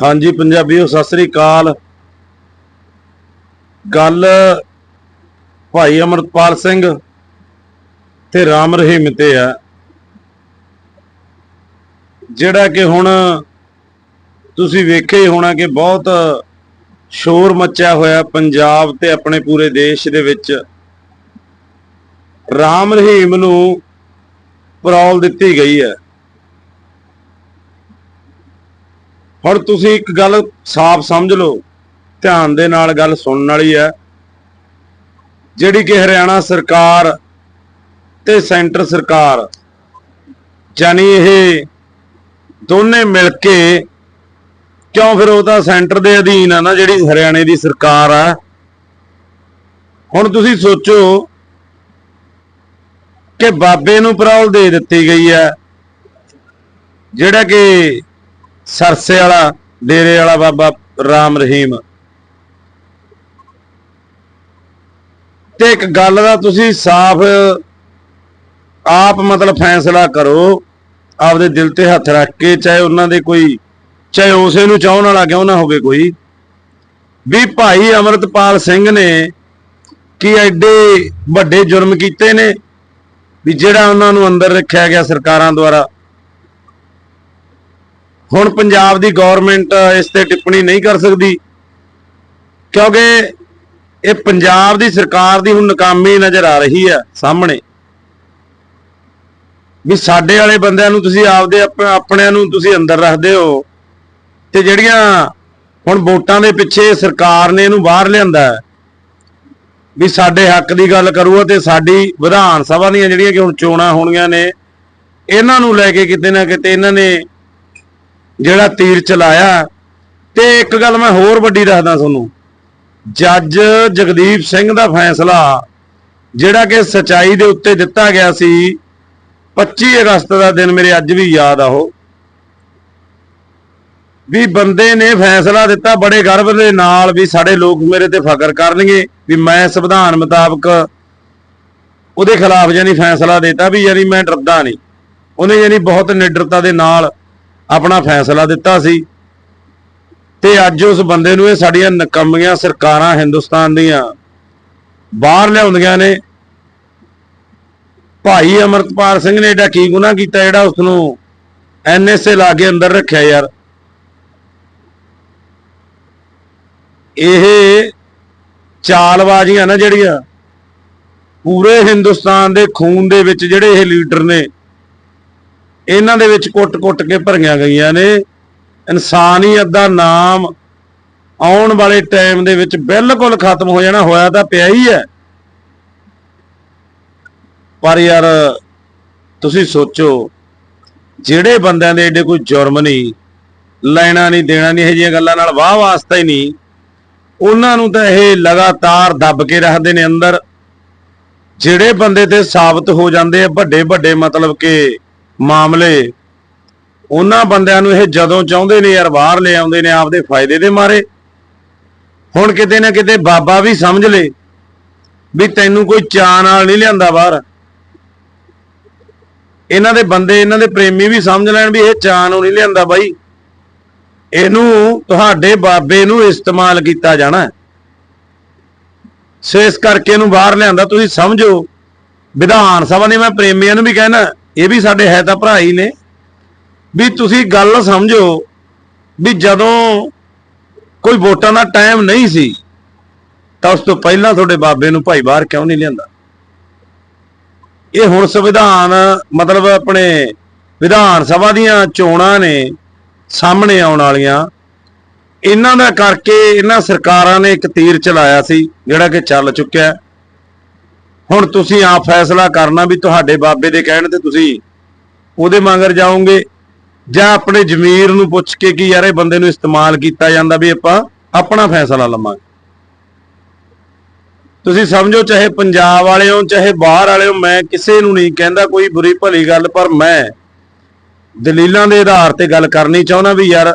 ਹਾਂਜੀ ਪੰਜਾਬੀਓ ਸਤਿ ਸ੍ਰੀ ਅਕਾਲ। ਗੱਲ ਭਾਈ ਅਮਰਪਾਲ ਸਿੰਘ ਤੇ ਰਾਮ ਰਹੀਮ ਤੇ ਆ। ਜਿਹੜਾ ਕਿ ਹੁਣ ਤੁਸੀਂ ਵੇਖਿਆ ਹੀ ਹੋਣਾ ਕਿ ਬਹੁਤ ਸ਼ੋਰ ਮੱਚਿਆ ਹੋਇਆ ਪੰਜਾਬ ਤੇ ਆਪਣੇ ਪੂਰੇ ਦੇਸ਼ ਦੇ ਵਿੱਚ। ਰਾਮ ਰਹੀਮ ਨੂੰ ਪਰੌਲ ਦਿੱਤੀ ਗਈ ਹੈ। ਹੁਣ ਤੁਸੀਂ ਇੱਕ ਗੱਲ ਸਾਫ਼ ਸਮਝ ਲਓ, ਧਿਆਨ ਦੇ ਨਾਲ ਗੱਲ ਸੁਣਨ ਵਾਲੀ ਹੈ। ਜਿਹੜੀ ਕਿ ਹਰਿਆਣਾ ਸਰਕਾਰ ਤੇ ਸੈਂਟਰ ਸਰਕਾਰ ਜਾਨੀ ਇਹ ਦੋਨੇ ਮਿਲ ਕੇ ਕਿਉਂ ਫਿਰ ਉਹ ਤਾਂ ਸੈਂਟਰ ਦੇ ਅਧੀਨ ਆ ਨਾ, ਜਿਹੜੀ ਹਰਿਆਣੇ ਦੀ ਸਰਕਾਰ ਆ। ਹੁਣ ਤੁਸੀਂ ਸੋਚੋ ਕਿ ਬਾਬੇ ਨੂੰ ਪਰੌਲ ਦੇ ਦਿੱਤੀ ਗਈ ਹੈ, ਜਿਹੜਾ ਕਿ ਸਰਸੇ ਵਾਲਾ, ਡੇਰੇ ਵਾਲਾ ਬਾਬਾ ਰਾਮ ਰਹੀਮ। ਤੇ ਇੱਕ ਗੱਲ ਦਾ ਤੁਸੀਂ ਸਾਫ਼, ਆਪ ਮਤਲਬ ਫੈਸਲਾ ਕਰੋ, ਆਪਦੇ ਦਿਲ ਤੇ ਹੱਥ ਰੱਖ ਕੇ, ਚਾਹੇ ਉਹਨਾਂ ਦੇ ਕੋਈ, ਚਾਹੇ ਉਸੇ ਨੂੰ ਚਾਹਣ ਵਾਲਾ ਕਿਉਂ ਨਾ ਹੋਵੇ ਕੋਈ। ਵੀ ਭਾਈ ਅਮਰਤਪਾਲ ਸਿੰਘ ਨੇ ਕੀ ਐਡੇ ਵੱਡੇ ਜੁਰਮ ਕੀਤੇ ਨੇ, ਵੀ ਜਿਹੜਾ ਉਹਨਾਂ ਨੂੰ ਅੰਦਰ ਰੱਖਿਆ ਗਿਆ ਸਰਕਾਰਾਂ ਦੁਆਰਾ। ਹੁਣ ਪੰਜਾਬ ਦੀ ਗਵਰਨਮੈਂਟ ਇਸ ਤੇ ਟਿੱਪਣੀ ਨਹੀਂ ਕਰ ਸਕਦੀ। ਕਿਉਂਕਿ ਇਹ ਪੰਜਾਬ ਦੀ ਸਰਕਾਰ ਦੀ ਹੁਣ ਨਾਕਾਮੀ ਨਜ਼ਰ ਆ ਰਹੀ ਹੈ, ਸਾਹਮਣੇ। ਵੀ ਸਾਡੇ ਵਾਲੇ ਬੰਦਿਆਂ ਨੂੰ ਤੁਸੀਂ ਆਪਦੇ ਆਪਣਿਆਂ ਨੂੰ ਤੁਸੀਂ ਅੰਦਰ ਰੱਖਦੇ ਹੋ ਤੇ ਜਿਹੜੀਆਂ ਹੁਣ ਵੋਟਾਂ ਦੇ ਪਿੱਛੇ ਸਰਕਾਰ ਨੇ ਇਹਨੂੰ ਬਾਹਰ ਲਿਆਂਦਾ ਵੀ ਸਾਡੇ ਹੱਕ ਦੀ ਗੱਲ ਕਰੂਗਾ ਤੇ ਸਾਡੀ ਵਿਧਾਨ ਸਭਾ ਦੀਆਂ ਜਿਹੜੀਆਂ ਕਿ ਹੁਣ ਚੋਣਾਂ ਹੋਣੀਆਂ ਨੇ, ਇਹਨਾਂ ਨੂੰ ਲੈ ਕੇ ਕਿਤੇ ਨਾ ਕਿਤੇ ਇਹਨਾਂ ਨੇ ਜਿਹੜਾ ਤੀਰ ਚਲਾਇਆ। ਤੇ ਇੱਕ ਗੱਲ ਮੈਂ ਹੋਰ ਵੱਡੀ ਦੱਸਦਾ ਤੁਹਾਨੂੰ। ਜੱਜ ਜਗਦੀਪ ਸਿੰਘ ਦਾ ਫੈਸਲਾ, ਜਿਹੜਾ ਕਿ ਸਚਾਈ ਦੇ ਉੱਤੇ ਦਿੱਤਾ ਗਿਆ ਸੀ 25 ਅਗਸਤ ਦਾ ਦਿਨ ਮੇਰੇ ਅੱਜ ਵੀ ਯਾਦ ਆ ਉਹ। ਵੀ ਬੰਦੇ ਨੇ ਫੈਸਲਾ ਦਿੱਤਾ, ਬੜੇ ਗਰਵ ਦੇ ਨਾਲ ਵੀ ਸਾਡੇ ਲੋਕ ਮੇਰੇ ਤੇ ਫਖਰ ਕਰਨਗੇ, ਵੀ ਮੈਂ ਸੰਵਿਧਾਨ ਮੁਤਾਬਕ ਉਹਦੇ ਖਿਲਾਫ ਯਾਨੀ ਫੈਸਲਾ ਦਿੱਤਾ ਵੀ ਯਾਨੀ ਮੈਂ ਡਰਦਾ ਨਹੀਂ। ਉਹਨੇ ਯਾਨੀ ਬਹੁਤ ਨਿਡਰਤਾ ਦੇ ਨਾਲ ਆਪਣਾ ਫੈਸਲਾ ਦਿੱਤਾ ਸੀ। ਤੇ ਅੱਜ ਉਸ ਬੰਦੇ ਨੂੰ ਇਹ ਸਾਡੀਆਂ ਨਕਮੀਆਂ ਸਰਕਾਰਾਂ ਹਿੰਦੁਸਤਾਨ ਦੀਆਂ ਬਾਹਰ ਲਿਆਉਂਦੀਆਂ ਨੇ। ਭਾਈ ਅਮਰਤਪਾਲ ਸਿੰਘ ਨੇ ਏਡਾ ਕੀ ਗੁਨਾਹ ਕੀਤਾ ਜਿਹੜਾ ਉਸ ਨੂੰ ਐਨਐਸਏ ਲਾ ਕੇ ਅੰਦਰ ਰੱਖਿਆ ਯਾਰ। ਇਹ ਚਾਲਬਾਜ਼ੀਆਂ ਨਾ ਜਿਹੜੀਆਂ ਪੂਰੇ ਹਿੰਦੁਸਤਾਨ ਦੇ ਖੂਨ ਦੇ ਵਿੱਚ ਜਿਹੜੇ ਇਹ ਲੀਡਰ ਨੇ ਇਹਨਾਂ ਦੇ ਵਿੱਚ ਕੁੱਟ-ਕੁੱਟ ਕੇ ਭਰੀਆਂ ਗਈਆਂ ਨੇ। ਇਨਸਾਨੀਅਤ ਦਾ ਨਾਮ ਆਉਣ ਵਾਲੇ ਟਾਈਮ ਦੇ ਵਿੱਚ ਬਿਲਕੁਲ ਖਤਮ ਹੋ ਜਾਣਾ, ਹੋਇਆ ਤਾਂ ਪਿਆ ਹੀ ਹੈ। ਪਰ ਯਾਰ, ਤੁਸੀਂ ਸੋਚੋ, ਜਿਹੜੇ ਬੰਦਿਆਂ ਦੇ ਏਡੇ ਕੋਈ ਜੁਰਮ ਨਹੀਂ, ਲੈਣਾ ਨਹੀਂ, ਦੇਣਾ ਨਹੀਂ, ਇਹ ਜਿਹੀਆਂ ਗੱਲਾਂ ਨਾਲ ਵਾਹ ਵਾਸਤਾ ਹੀ ਨਹੀਂ। ਉਹਨਾਂ ਨੂੰ ਤਾਂ ਇਹ ਲਗਾਤਾਰ ਦੱਬ ਕੇ ਰੱਖਦੇ ਨੇ ਅੰਦਰ। ਜਿਹੜੇ ਬੰਦੇ ਤੇ ਸਾਬਤ ਹੋ ਜਾਂਦੇ ਆ ਵੱਡੇ ਵੱਡੇ ਮਤਲਬ ਕਿ ਮਾਮਲੇ। ਉਹਨਾਂ ਬੰਦਿਆਂ ਨੂੰ ਇਹ ਜਦੋਂ ਚਾਹੁੰਦੇ ਨੇ ਯਾਰ ਬਾਹਰ ਲੈ ਆਉਂਦੇ ਨੇ ਆਪਦੇ ਫਾਇਦੇ ਦੇ ਮਾਰੇ। ਹੁਣ ਕਿਤੇ ਨਾ ਕਿਤੇ ਬਾਬਾ ਵੀ ਸਮਝ ਲੇ ਵੀ ਤੈਨੂੰ ਕੋਈ ਚਾਅ ਨਾਲ ਨਹੀਂ ਲਿਆਂਦਾ ਬਾਹਰ। ਇਹਨਾਂ ਦੇ ਬੰਦੇ, ਇਹਨਾਂ ਦੇ ਪ੍ਰੇਮੀ ਵੀ ਸਮਝ ਲੈਣ ਵੀ ਇਹ ਚਾਅ ਨੂੰ ਨਹੀਂ ਲਿਆਂਦਾ ਬਾਈ। ਇਹਨੂੰ, ਤੁਹਾਡੇ ਬਾਬੇ ਨੂੰ ਇਸਤੇਮਾਲ ਕੀਤਾ ਜਾਣਾ। ਸੋ ਇਸ ਕਰਕੇ ਇਹਨੂੰ ਬਾਹਰ ਲਿਆਂਦਾ। ਤੁਸੀਂ ਸਮਝੋ। ਵਿਧਾਨ ਸਭਾ ਨੇ ਮੈਂ ਪ੍ਰੇਮੀਆਂ ਨੂੰ ਵੀ ਕਹਿਣਾ। ਇਹ ਵੀ ਸਾਡੇ ਹੈ ਤਾਂ ਭਰਾ ਹੀ ਨੇ, ਵੀ ਤੁਸੀਂ ਗੱਲ ਸਮਝੋ ਵੀ ਜਦੋਂ ਕੋਈ ਵੋਟਾਂ ਦਾ ਟਾਈਮ ਨਹੀਂ ਸੀ, ਤਾਂ ਉਸ ਤੋਂ ਪਹਿਲਾਂ ਤੁਹਾਡੇ ਬਾਬੇ ਨੂੰ ਭਾਈ ਬਾਹਰ ਕਿਉਂ ਨਹੀਂ ਲਿਆਂਦਾ? ਇਹ ਹੁਣ ਸੰਵਿਧਾਨ ਮਤਲਬ ਆਪਣੇ ਵਿਧਾਨ ਸਭਾ ਦੀਆਂ ਚੋਣਾਂ ਨੇ, ਸਾਹਮਣੇ ਆਉਣ ਵਾਲੀਆਂ। ਇਹਨਾਂ ਦਾ ਕਰਕੇ ਇਹਨਾਂ ਸਰਕਾਰਾਂ ਨੇ ਇੱਕ ਤੀਰ ਚਲਾਇਆ ਸੀ, ਜਿਹੜਾ ਕਿ ਚੱਲ ਚੁੱਕਿਆ। ਹੁਣ ਤੁਸੀਂ ਆਪ ਫੈਸਲਾ ਕਰਨਾ ਵੀ ਤੁਹਾਡੇ ਬਾਬੇ ਦੇ ਕਹਿਣ ਤੇ ਤੁਸੀਂ ਉਹਦੇ ਮੰਗਰ ਜਾਓਗੇ ਜਾਂ ਆਪਣੇ ਜ਼ਮੀਰ ਨੂੰ ਪੁੱਛ ਕੇ ਕਿ ਯਾਰ ਇਹ ਬੰਦੇ ਨੂੰ ਇਸਤੇਮਾਲ ਕੀਤਾ ਜਾਂਦਾ ਵੀ ਆਪਾਂ ਆਪਣਾ ਫੈਸਲਾ ਲਵਾਂਗੇ। ਤੁਸੀਂ ਸਮਝੋ ਚਾਹੇ ਪੰਜਾਬ ਵਾਲੇ ਹੋ ਚਾਹੇ ਬਾਹਰ ਵਾਲੇ ਹੋ ਮੈਂ ਕਿਸੇ ਨੂੰ ਨਹੀਂ ਕਹਿੰਦਾ ਕੋਈ ਬੁਰੀ ਭਲੀ ਗੱਲ, ਪਰ ਮੈਂ ਦਲੀਲਾਂ ਦੇ ਆਧਾਰ ਤੇ ਗੱਲ ਕਰਨੀ ਚਾਹੁੰਦਾ ਵੀ ਯਾਰ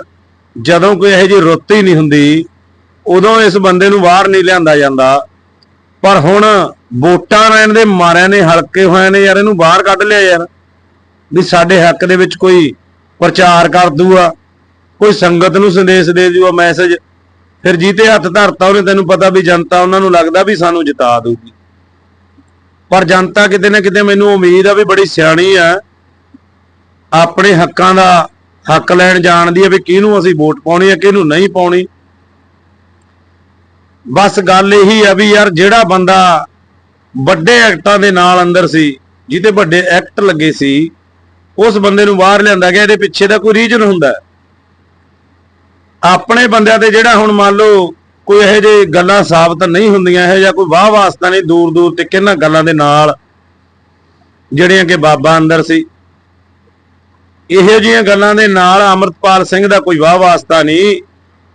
ਜਦੋਂ ਕੋਈ ਇਹੋ ਜਿਹੀ ਰੁੱਤ ਹੀ ਨਹੀਂ ਹੁੰਦੀ, ਉਦੋਂ ਇਸ ਬੰਦੇ ਨੂੰ ਬਾਹਰ ਨਹੀਂ ਲਿਆਂਦਾ ਜਾਂਦਾ। ਪਰ ਹੁਣ ਵੋਟਾਂ ਲੈਣ ਦੇ ਮਾਰਿਆਂ ਨੇ ਹਲਕੇ ਹੋਏ ਨੇ ਯਾਰ ਇਹਨੂੰ ਬਾਹਰ ਕੱਢ ਲਿਆ ਯਾਰ। ਵੀ ਸਾਡੇ ਹੱਕ ਦੇ ਵਿੱਚ ਕੋਈ ਪ੍ਰਚਾਰ ਕਰ ਦੂਆ ਕੋਈ ਸੰਗਤ ਨੂੰ ਸੰਦੇਸ਼ ਦੇ ਦਿਓ ਮੈਸੇਜ। ਫਿਰ ਜੀਤੇ ਹੱਥ ਧਰਤਾ, ਉਹਨੇ ਤੈਨੂੰ ਪਤਾ ਵੀ ਜਨਤਾ ਉਹਨਾਂ ਨੂੰ ਲੱਗਦਾ ਵੀ ਸਾਨੂੰ ਜਿਤਾ ਦੂਗੀ ਪਰ ਜਨਤਾ ਕਿਤੇ ਨਾ ਕਿਤੇ ਮੈਨੂੰ ਉਮੀਦ ਆ ਵੀ ਬੜੀ ਸਿਆਣੀ ਆ। ਆਪਣੇ ਹੱਕਾਂ ਦਾ ਹੱਕ ਲੈਣ ਜਾਣਦੀ ਆ ਵੀ ਕਿਹਨੂੰ ਅਸੀਂ ਵੋਟ ਪਾਉਣੀ ਆ, ਕਿਹਨੂੰ ਨਹੀਂ ਪਾਉਣੀ। ਬਸ ਗੱਲ ਇਹੀ ਆ ਵੀ ਯਾਰ ਜਿਹੜਾ ਬੰਦਾ ਵੱਡੇ ਐਕਟਾਂ ਦੇ ਨਾਲ ਅੰਦਰ ਸੀ, ਜਿਹਦੇ ਵੱਡੇ ਐਕਟ ਲੱਗੇ ਸੀ, ਉਸ ਬੰਦੇ ਨੂੰ ਬਾਹਰ ਲਿਆਂਦਾ ਗਿਆ, ਇਹਦੇ ਪਿੱਛੇ ਦਾ ਕੋਈ ਰੀਜਨ ਹੁੰਦਾ। ਆਪਣੇ ਬੰਦਿਆਂ ਤੇ ਜਿਹੜਾ ਹੁਣ ਮੰਨ ਲਓ ਕੋਈ ਇਹੋ ਜਿਹੇ ਗੱਲਾਂ ਸਾਬਤ ਨਹੀਂ ਹੁੰਦੀਆਂ, ਇਹੋ ਜਿਹਾ ਕੋਈ ਵਾਹ ਵਾਸਤਾ ਨਹੀਂ ਦੂਰ ਦੂਰ ਤੇ ਕਿੰਨਾਂ ਗੱਲਾਂ ਦੇ ਨਾਲ ਜਿਹੜੀਆਂ ਕਿ ਬਾਬਾ ਅੰਦਰ ਸੀ। ਇਹੋ ਜਿਹੀਆਂ ਗੱਲਾਂ ਦੇ ਨਾਲ ਅਮਰਤਪਾਲ ਸਿੰਘ ਦਾ ਕੋਈ ਵਾਹ ਵਾਸਤਾ ਨਹੀਂ।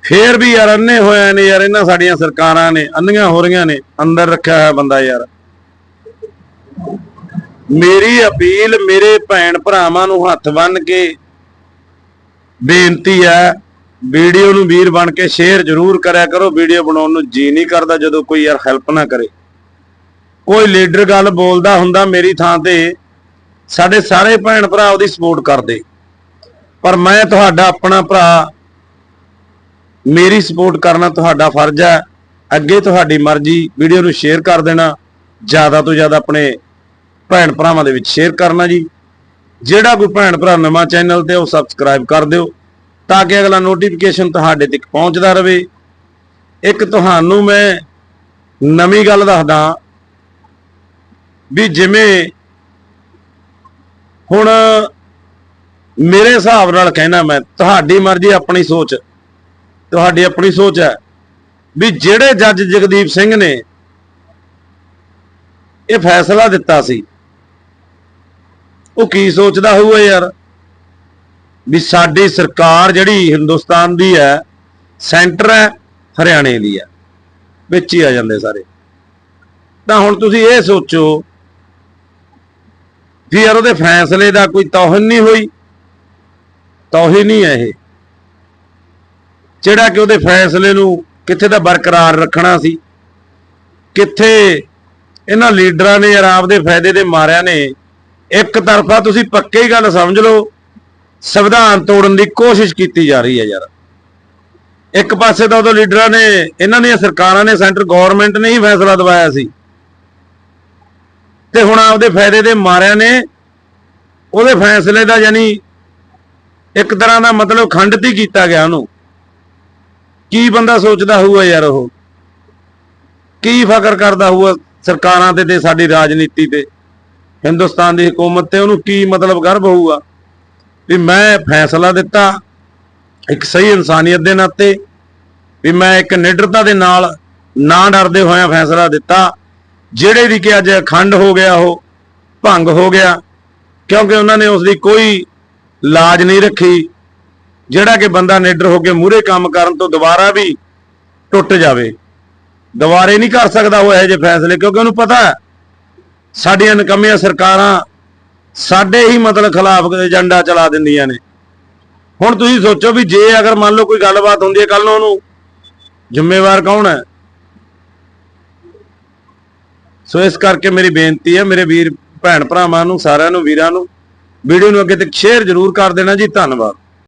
ਫੇਰ ਵੀ ਯਾਰ ਅੰਨੇ ਹੋਇਆ ਨੇ ਯਾਰ, ਇਹਨਾਂ ਸਾਡੀਆਂ ਸਰਕਾਰਾਂ ਨੇ, ਅੰਨੀਆਂ ਹੋ ਰਹੀਆਂ ਨੇ, ਅੰਦਰ ਰੱਖਿਆ ਹੋਇਆ ਬੰਦਾ ਯਾਰ। ਮੇਰੀ ਅਪੀਲ ਮੇਰੇ ਭੈਣ ਭਰਾਵਾਂ ਨੂੰ ਹੱਥ ਬੰਨ ਕੇ ਬੇਨਤੀ ਹੈ, ਵੀਡੀਓ ਨੂੰ ਵੀਰ ਬਣ ਕੇ ਸ਼ੇਅਰ ਜ਼ਰੂਰ ਕਰਿਆ ਕਰੋ। ਵੀਡੀਓ ਬਣਾਉਣ ਨੂੰ ਜੀ ਨਹੀਂ ਕਰਦਾ ਜਦੋਂ ਕੋਈ ਯਾਰ ਹੈਲਪ ਨਾ ਕਰੇ। ਕੋਈ ਲੀਡਰ ਗੱਲ ਬੋਲਦਾ ਹੁੰਦਾ ਮੇਰੀ ਥਾਂ ਤੇ, ਸਾਡੇ ਸਾਰੇ ਭੈਣ ਭਰਾ ਉਹਦੀ ਸਪੋਰਟ ਕਰਦੇ। ਪਰ ਮੈਂ ਤੁਹਾਡਾ ਆਪਣਾ ਭਰਾ, ਮੇਰੀ ਸਪੋਰਟ ਕਰਨਾ ਤੁਹਾਡਾ ਫਰਜ਼ ਹੈ। ਅੱਗੇ ਤੁਹਾਡੀ ਮਰਜ਼ੀ, ਵੀਡੀਓ ਨੂੰ ਸ਼ੇਅਰ ਕਰ ਦੇਣਾ, ਜ਼ਿਆਦਾ ਤੋਂ ਜ਼ਿਆਦਾ ਆਪਣੇ ਭੈਣ ਭਰਾਵਾਂ ਦੇ ਵਿੱਚ ਸ਼ੇਅਰ ਕਰਨਾ ਜੀ। ਜਿਹੜਾ ਕੋਈ ਭੈਣ ਭਰਾ ਨਵਾਂ ਚੈਨਲ ਤੇ ਉਹ ਸਬਸਕ੍ਰਾਈਬ ਕਰ ਦਿਓ, ਤਾਂ ਕਿ ਅਗਲਾ ਨੋਟੀਫਿਕੇਸ਼ਨ ਤੁਹਾਡੇ ਤੱਕ ਪਹੁੰਚਦਾ ਰਹੇ। ਇੱਕ ਤੁਹਾਨੂੰ ਮੈਂ ਨਵੀਂ ਗੱਲ ਦੱਸਦਾ ਵੀ ਜਿਵੇਂ ਹੁਣ ਮੇਰੇ ਹਿਸਾਬ ਨਾਲ ਕਹਿਣਾ ਮੈਂ, ਤੁਹਾਡੀ ਮਰਜ਼ੀ ਆਪਣੀ ਸੋਚ, ਤੁਹਾਡੀ ਆਪਣੀ ਸੋਚ ਹੈ ਵੀ ਜਿਹੜੇ ਜੱਜ ਜਗਦੀਪ ਸਿੰਘ ਨੇ ਇਹ ਫੈਸਲਾ ਦਿੱਤਾ ਸੀ। ਉਹ ਕੀ ਸੋਚਦਾ ਹੋਊਗਾ ਯਾਰ? ਵੀ ਸਾਡੀ ਸਰਕਾਰ ਜਿਹੜੀ ਹਿੰਦੁਸਤਾਨ ਦੀ ਹੈ, ਸੈਂਟਰ ਹੈ, ਹਰਿਆਣੇ ਦੀ ਹੈ। ਵਿੱਚ ਹੀ ਆ ਜਾਂਦੇ ਸਾਰੇ। ਤਾਂ ਹੁਣ ਤੁਸੀਂ ਇਹ ਸੋਚੋ ਵੀ ਯਾਰ ਉਹਦੇ ਫੈਸਲੇ ਦਾ ਕੋਈ ਤੌਹਨ ਨਹੀਂ ਹੋਈ। ਤੌਹਨ ਨਹੀਂ ਹੈ ਇਹ। ਜਿਹੜਾ ਕਿ ਉਹਦੇ ਫੈਸਲੇ ਨੂੰ ਕਿੱਥੇ ਦਾ ਬਰਕਰਾਰ ਰੱਖਣਾ ਸੀ, ਕਿੱਥੇ ਇਹਨਾਂ ਲੀਡਰਾਂ ਨੇ ਯਾਰ ਆਪਦੇ ਫਾਇਦੇ ਦੇ ਮਾਰਿਆ ਨੇ ਇੱਕ ਤਰਫਾ ਤੁਸੀਂ ਪੱਕੇ ਹੀ ਗੱਲ ਸਮਝ ਲਓ, ਸੰਵਿਧਾਨ ਤੋੜਨ ਦੀ ਕੋਸ਼ਿਸ਼ ਕੀਤੀ ਜਾ ਰਹੀ ਹੈ ਯਾਰ। ਇੱਕ ਪਾਸੇ ਤਾਂ ਉਦੋਂ ਲੀਡਰਾਂ ਨੇ, ਇਹਨਾਂ ਦੀਆਂ ਸਰਕਾਰਾਂ ਨੇ, ਸੈਂਟਰ ਗਵਰਨਮੈਂਟ ਨੇ ਹੀ ਫੈਸਲਾ ਦਵਾਇਆ ਸੀ। ਤੇ ਹੁਣ ਆਪਦੇ ਫਾਇਦੇ ਦੇ ਮਾਰਿਆਂ ਨੇ ਉਹਦੇ ਫੈਸਲੇ ਦਾ ਯਾਨੀ ਇੱਕ ਤਰ੍ਹਾਂ ਦਾ ਮਤਲਬ ਖੰਡਿਤ ਹੀ ਕੀਤਾ ਗਿਆ ਉਹਨੂੰ। ਕੀ ਬੰਦਾ ਸੋਚਦਾ ਹੋਊਗਾ ਯਾਰ ਉਹ? ਕੀ ਫਕਰ ਕਰਦਾ ਹੋਊਗਾ ਸਰਕਾਰਾਂ ਤੇ ਤੇ ਸਾਡੀ ਰਾਜਨੀਤੀ ਤੇ? ਹਿੰਦੁਸਤਾਨ ਦੀ ਹਕੂਮਤ ਤੇ ਉਹਨੂੰ ਕੀ ਮਤਲਬ ਗਰਭ ਹੋਊਗਾ? ਵੀ ਮੈਂ ਫੈਸਲਾ ਦਿੱਤਾ ਇੱਕ ਸਹੀ ਇਨਸਾਨੀਅਤ ਦੇ ਨਾਤੇ, ਵੀ ਮੈਂ ਇੱਕ ਨਿਡਰਤਾ ਦੇ ਨਾਲ ਨਾ ਡਰਦੇ ਹੋਇਆਂ ਫੈਸਲਾ ਦਿੱਤਾ। ਜਿਹੜੇ ਵੀ ਕਿ ਅੱਜ ਅਖੰਡ ਹੋ ਗਿਆ, ਉਹ ਭੰਗ ਹੋ ਗਿਆ, ਕਿਉਂਕਿ ਉਹਨਾਂ ਨੇ ਉਸ ਦੀ ਕੋਈ ਲਾਜ ਨਹੀਂ ਰੱਖੀ। ਜਿਹੜਾ ਕਿ ਬੰਦਾ ਨਿਡਰ ਹੋ ਕੇ ਮੂਹਰੇ ਕੰਮ ਕਰਨ ਤੋਂ ਦੁਬਾਰਾ ਵੀ ਟੁੱਟ ਜਾਵੇ। ਦੁਬਾਰੇ ਨਹੀਂ ਕਰ ਸਕਦਾ ਉਹ ਇਹੋ ਜਿਹੇ ਫੈਸਲੇ, ਕਿਉਂਕਿ ਉਹਨੂੰ ਪਤਾ ਹੈ ਸਾਡੀਆਂ ਨਕਮੀਆਂ ਸਰਕਾਰਾਂ ਸਾਡੇ ਹੀ ਮਤਲਬ ਖਿਲਾਫ ਏਜੰਡਾ ਚਲਾ ਦਿੰਦੀਆਂ ਨੇ। ਹੁਣ ਤੁਸੀਂ ਸੋਚੋ ਵੀ ਜੇ ਅਗਰ ਮੰਨ ਲਓ ਕੋਈ ਗੱਲਬਾਤ ਹੁੰਦੀ ਹੈ ਕੱਲ ਨੂੰ ਉਹਨੂੰ, ਜ਼ਿੰਮੇਵਾਰ ਕੌਣ ਹੈ? ਸੋ ਇਸ ਕਰਕੇ ਮੇਰੀ ਬੇਨਤੀ ਹੈ, ਮੇਰੇ ਵੀਰ ਭੈਣ ਭਰਾਵਾਂ ਨੂੰ, ਸਾਰਿਆਂ ਨੂੰ, ਵੀਰਾਂ ਨੂੰ, ਵੀਡੀਓ ਨੂੰ ਅੱਗੇ ਤੱਕ ਸ਼ੇਅਰ ਜ਼ਰੂਰ ਕਰ ਦੇਣਾ ਜੀ। ਧੰਨਵਾਦ।